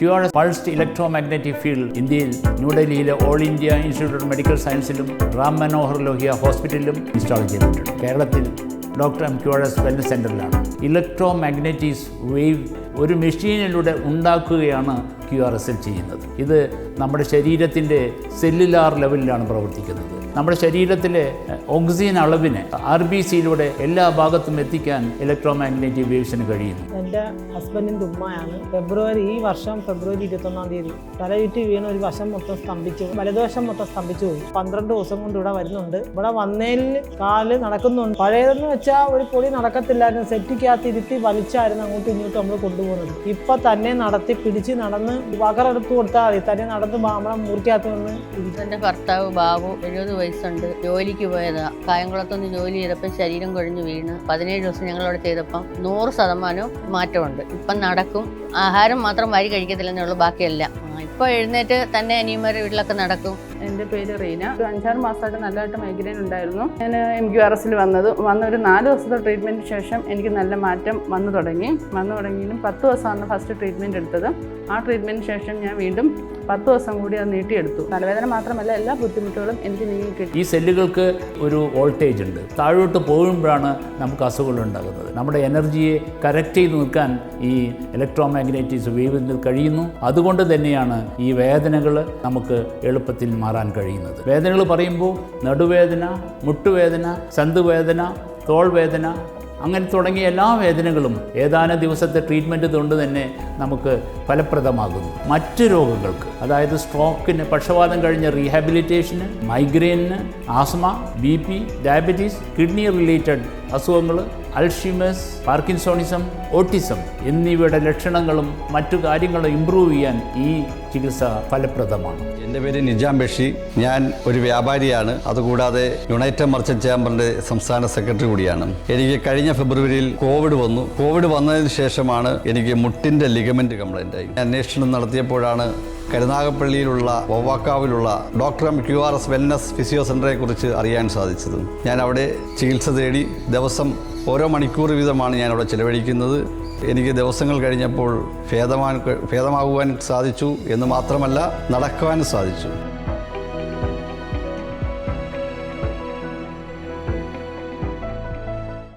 Q pulse electromagnetic field ഇന്ത്യയിൽ ന്യൂഡൽഹിയിലെ all India institute of medical സയൻസിലും Ram Manohar Lohia ഹോസ്പിറ്റലിലും install ചെയ്തിട്ടുണ്ട്. കേരളത്തിൽ doctor M Q R S wellness സെന്ററിലാണ് electromagnetics wave ഒരു മെഷീനിലൂടെ ഉണ്ടാക്കുകയാണ് ക്യു ആർ എസ് എൽ ചെയ്യുന്നത്. ഇത് നമ്മുടെ ശരീരത്തിന്റെ സെല്ലുലാർ ലെവലിലാണ് പ്രവർത്തിക്കുന്നത്. നമ്മുടെ ശരീരത്തിലെ ഓക്സിജൻ അളവിന് ആർ ബി സിയിലൂടെ എല്ലാ ഭാഗത്തും എത്തിക്കാൻ ഇലക്ട്രോ മാഗ്നറ്റിക് വേവ്സിന് കഴിയുന്നു. എന്റെ ഹസ്ബൻഡിന്റെ ഉമ്മയാണ്. ഫെബ്രുവരി ഈ വർഷം ഫെബ്രുവരി ഇരുപത്തൊന്നാം തീയതി തലയിട്ട് വീണ് ഒരു വശം മൊത്തം സ്തംഭിച്ചു വലതുവശം മൊത്തം സ്തംഭിച്ചു പോയി. പന്ത്രണ്ട് ദിവസം കൊണ്ട് ഇവിടെ വരുന്നുണ്ട്. ഇവിടെ വന്നതിൽ കാൽ നടക്കുന്നുണ്ട്. പഴയതെന്ന് വെച്ചാൽ ഒരു പൊടി നടക്കത്തില്ലായിരുന്നു. സെറ്റിക്കകത്ത് ഇരുത്തി വലിച്ചായിരുന്നു അങ്ങോട്ടും ഇങ്ങോട്ടും നമ്മൾ കൊണ്ടുപോകുന്നത്. ഇപ്പം തന്നെ നടത്തി പിടിച്ച് നടന്ന് വകറെടുത്ത് കൊടുത്താൽ മതി. തന്നെ നടന്ന് നമ്മളെ മുറിക്കകത്ത് നിന്ന് എന്റെ ഭർത്താവ് ബാബു എഴുപത് വയസ്സുണ്ട്. ജോലിക്ക് പോയതാ. കായംകുളത്തുനിന്ന് ജോലി ചെയ്തപ്പോൾ ശരീരം കൊഴിഞ്ഞു വീണ്. പതിനേഴ് ദിവസം ഞങ്ങളവിടെ ചെയ്തപ്പം നൂറ് ശതമാനവും മാറ്റമുണ്ട്. ഇപ്പം നടക്കും. ആഹാരം മാത്രം വരി കഴിക്കത്തില്ലെന്നേ ഉള്ളൂ. ബാക്കിയെല്ലാം. ഇപ്പോൾ എഴുന്നേറ്റ് തന്നെ അനിയന്മാരുടെ വീട്ടിലൊക്കെ നടക്കും. എന്റെ പേര് റീന. ഒരു അഞ്ചാറ് മാസമായിട്ട് നല്ലതായിട്ട് മൈഗ്രെയിൻ ഉണ്ടായിരുന്നു. ഞാൻ എം ക്യു ആർ എസിൽ വന്നത്. വന്ന ഒരു നാല് ദിവസത്തെ ട്രീറ്റ്മെന്റിന് ശേഷം എനിക്ക് നല്ല മാറ്റം വന്നു തുടങ്ങി. വന്നു തുടങ്ങിയും പത്ത് ദിവസമാണ് ഫസ്റ്റ് ട്രീറ്റ്മെന്റ് എടുത്തത്. ആ ട്രീറ്റ്മെന്റിന് ശേഷം ഞാൻ വീണ്ടും പത്ത് ദിവസം കൂടി അത് നീട്ടിയെടുത്തു. തലവേദന മാത്രമല്ല എല്ലാ ബുദ്ധിമുട്ടുകളും എനിക്ക് നീങ്ങി കിട്ടി. ഈ സെല്ലുകൾക്ക് ഒരു വോൾട്ടേജ് ഉണ്ട്. താഴോട്ട് പോകുമ്പോഴാണ് നമുക്ക് അസുഖങ്ങൾ ഉണ്ടാകുന്നത്. നമ്മുടെ എനർജിയെ കറക്റ്റ് ചെയ്ത് നിൽക്കാൻ ഈ ഇലക്ട്രോ മാഗ്നറ്റീസ് വേവിൽ കഴിയുന്നു? അതുകൊണ്ട് തന്നെയാണ് ഈ വേദനകൾ നമുക്ക് എളുപ്പത്തിൽ മാറാൻ കഴിയുന്നത്. വേദനകൾ പറയുമ്പോൾ നടുവേദന മുട്ടുവേദന സന്തുവേദന തോൾവേദന അങ്ങനെ തുടങ്ങിയ എല്ലാ വേദനകളും ഏതാനും ദിവസത്തെ ട്രീറ്റ്മെന്റ് കൊണ്ട് തന്നെ നമുക്ക് ഫലപ്രദമാകുന്നു. മറ്റ് രോഗങ്ങൾക്ക് അതായത് സ്ട്രോക്കിന് പക്ഷപാതം കഴിഞ്ഞ റീഹാബിലിറ്റേഷന് മൈഗ്രെയിനിന് asthma B P diabetes kidney related അസുഖങ്ങൾ അൾഷിമസ് പാർക്കിൻസോണിസം ഓട്ടിസം എന്നിവയുടെ ലക്ഷണങ്ങളും മറ്റു കാര്യങ്ങളും ഇമ്പ്രൂവ് ചെയ്യാൻ ഈ ചികിത്സ ഫലപ്രദമാണ്. എന്റെ പേര് നിജാം ബഷി. ഞാൻ ഒരു വ്യാപാരിയാണ്. അതുകൂടാതെ യുണൈറ്റഡ് മർച്ചന്റ് ചേംബറിന്റെ സംസ്ഥാന സെക്രട്ടറി കൂടിയാണ്. എനിക്ക് കഴിഞ്ഞ ഫെബ്രുവരിയിൽ കോവിഡ് വന്നു. കോവിഡ് വന്നതിന് ശേഷമാണ് എനിക്ക് മുട്ടിന്റെ ലിഗമെന്റ് കംപ്ലൈന്റ് ആയി. അന്വേഷണം നടത്തിയപ്പോഴാണ് കരുനാഗപ്പള്ളിയിലുള്ള വവ്വാക്കാവിലുള്ള doctor M Q R S wellness physio സെന്ററെ കുറിച്ച് അറിയാൻ സാധിച്ചത്. ഞാൻ അവിടെ ചികിത്സ തേടി ദിവസം ഓരോ മണിക്കൂർ വീതമാണ് ഞാൻ ചിലവഴിക്കുന്നത്. എനിക്ക് ദിവസങ്ങൾ കഴിഞ്ഞപ്പോൾ ഭേദമാൻ ഭേദമാകുവാൻ സാധിച്ചു എന്ന് മാത്രമല്ല നടക്കുവാനും സാധിച്ചു.